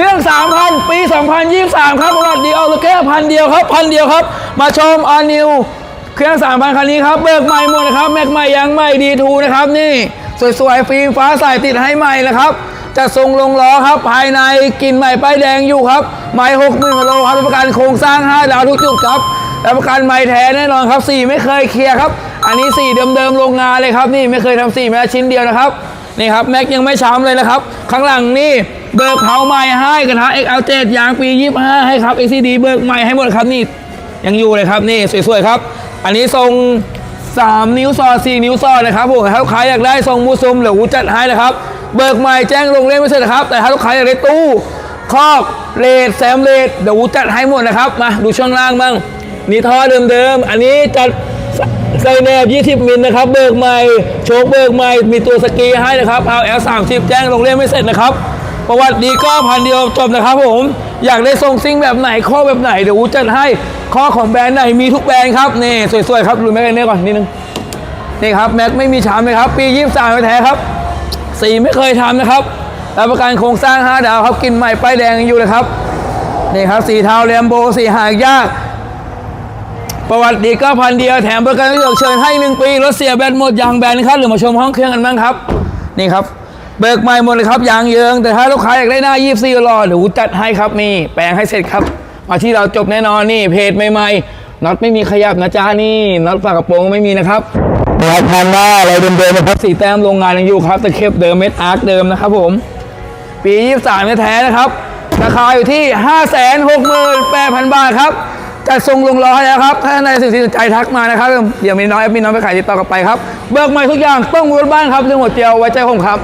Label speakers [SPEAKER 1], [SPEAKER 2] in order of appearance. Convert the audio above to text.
[SPEAKER 1] รื่อง 3,000 ปี 2023 ครับประวัติดีเอาแค่พันเดียวครับพันเดียวครับ มาชมอ l นิวเครื่อง 3,000 คันนี้ครับ เบิกใหม่หมดนะครับ แม็กใหม่ยางใหม่ดีทูนะครับ นี่สวยๆฟิล์มฟ้าใสติดให้ใหม่นะครับจะทรงลงล้อครับ ภายในกลินใหม่ป้ายแดงอยู่ครับไม้หกหมื่นกิโลครับรับประกันโครงสร้าง 5 ดาวทุกจุดครับรับประกันไม้แท้แน่นอนครับสีไม่เคยเคลียร์ครับ อันนี้สีเดิมๆโรงงานเลยครับ นี่ไม่เคยทำสีแม้ชิ้นเดียวนะครับ นี่ครับแม็กยังไม่ช้ำเลยนะครับ ข้างหลังนี่เบิกเผาใหม่ให้กระทะ XL7 ยางปี 25 ให้ครับ XCD เบิกใหม่ให้หมดครับนี่ยังอยู่เลยครับนี่สวยๆครับ อันนี้ทรง3 นิ้วซอ4นิ้วซอนะครับผมถ้าลูกค้าอยากได้ทรงมูซุมหรือวูจัดให้นะครับ เบิกใหม่แจ้งลงเล่นไม่เสร็จนะครับ แต่ถ้าลูกค้าอยากได้ตู้คอกเลดแซมเลดเดี๋ยววูจัดให้หมดนะครับมาดูช่วงล่างบ้างนี่ท่อเดิมๆอันนี้จัด ใส่แนบ 20 มิลนะครับ เบิกใหม่ โชคเบิกใหม่ มีตัวสกีให้นะครับเอา L 3 0แจ้งลงเล่นไม่เสร็จนะครับ ประวัติดีก็พันเดียวจบนะครับผม อยากได้ทรงซิ่งแบบไหน ข้อแบบไหน เดี๋ยวอูจัดให้ ข้อของแบรนด์ไหน มีทุกแบรนด์ครับ นี่ สวยๆ ครับดูแม็กเน่ก่อนนิดนึง นี่ครับ แม็กไม่มีชามเลยครับ ปี 23แท้ครับ สีไม่เคยทำนะครับรับประกันโครงสร้าง 5 ดาวครับ กินใหม่ป้ายแดงอยู่เลยครับ นี่ครับ สีเทาแลมโบสีหายาก ประวัติดีก็พันเดียวแถมประกันเลือกเชิญให้หนึ่งปีรถเสียแบตหมดยางแบนครับหรือมาชมห้องเครื่องกันบ้างครับ นี่ครับเบิกใหม่หมดเลยครับยางเยิงแต่ถ้าลูกค้าอยากได้หน้า24รอเดี๋ยวจัดให้ครับนี่แปลงให้เสร็จครับมาที่เราจบแน่นอนนี่เพจใหม่ๆน็อตไม่มีขยับนะจ๊ะนี่น็อตฝากระโปรงไม่มีนะครับน็อตพันหน้าอะไรเดิมๆนะครับสีแต้มโรงงานยังอยู่ครับตะเข็บเดิมเม็ดอาร์คเดิมนะครับผม ปี 23แท้ๆนะครับ ราคาอยู่ที่ 568,000 บาทครับ จัดส่งลงล้อให้แล้วครับ ถ้าในสิ่งที่สนใจทักมานะครับเดี๋ยวมีน้อยมีน้องไปขายติดต่อกลับไปครับ เบิกใหม่ทุกอย่างต้องรถบ้านครับเรื่องหัวเจียวไว้ใจผมครับ